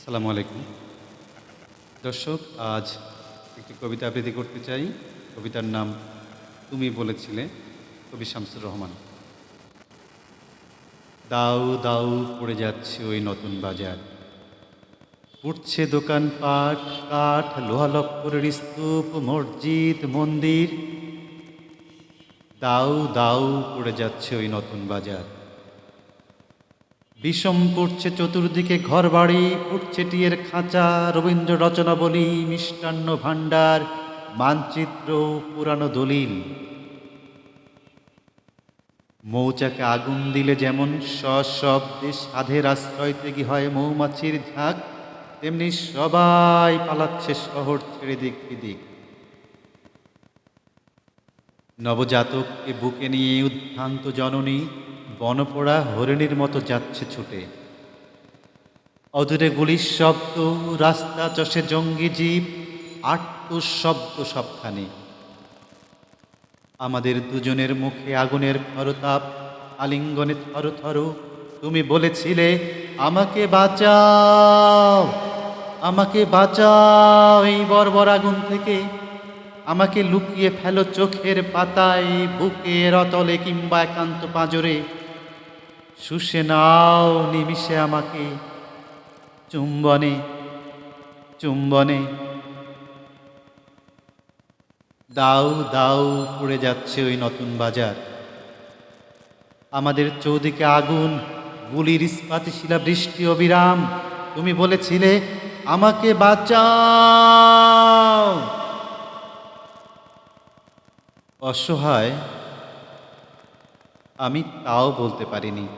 আসসালামু আলাইকুম। দর্শক, আজ একটি কবিতা আবৃত্তি করতে চাই। কবিতার নাম তুমি বলেছিলে, কবি শামসুর রহমান। দাউ দাউ পড়ে যাচ্ছে ওই নতুন বাজার। উঠছে দোকানপাট কাঠ লোহালক্করের স্তূপ মসজিদ, মন্দির। দাউ দাউ পড়ে যাচ্ছে ওই নতুন বাজার। বিষম পড়ছে চতুর্দিকে ঘরবাড়ি উঠছে টিয়ের খাঁচা, রবীন্দ্র রচনাবলী, মিষ্টান্ন ভাণ্ডার, মানচিত্র পুরানো দলিল। মৌচাকে আগুন দিলে যেমন সশব্দে সাধের আশ্রয় থেকে হয় মৌমাছির ঝাঁক, তেমনি সবাই পালাচ্ছে শহর ছেড়ে দিক বিদিক নবজাতককে বুকে নিয়ে উদ্ভ্রান্ত জননী বনপোড়া হরিণীর মতো যাচ্ছে ছুটে। অদূরে গুলির শব্দ, রাস্তা চষে জঙ্গি জীব, আট্ট শব্দ সবখানে। আমাদের দুজনের মুখে আগুনের খরতাপ আলিঙ্গনে থর থর। তুমি বলেছিলে, আমাকে বাঁচাও আমাকে বাঁচাও এই বর্বর আগুন থেকে। আমাকে লুকিয়ে ফেলো চোখের পাতায়, বুকের অতলে কিংবা একান্ত পাঁজরে। শুষে নাও নিমিষে আমাকে। চুম্বনে চুম্বনে। দাউ দাউ পড়ে যাচ্ছে ওই নতুন বাজার। আমাদের চৌদিকে আগুন, গুলির ইস্পাতি শিলা বৃষ্টি অবিরাম। তুমি বলেছিলে, আমাকে বাঁচাও। অসহায়, আমি তাও বলতে পারিনি।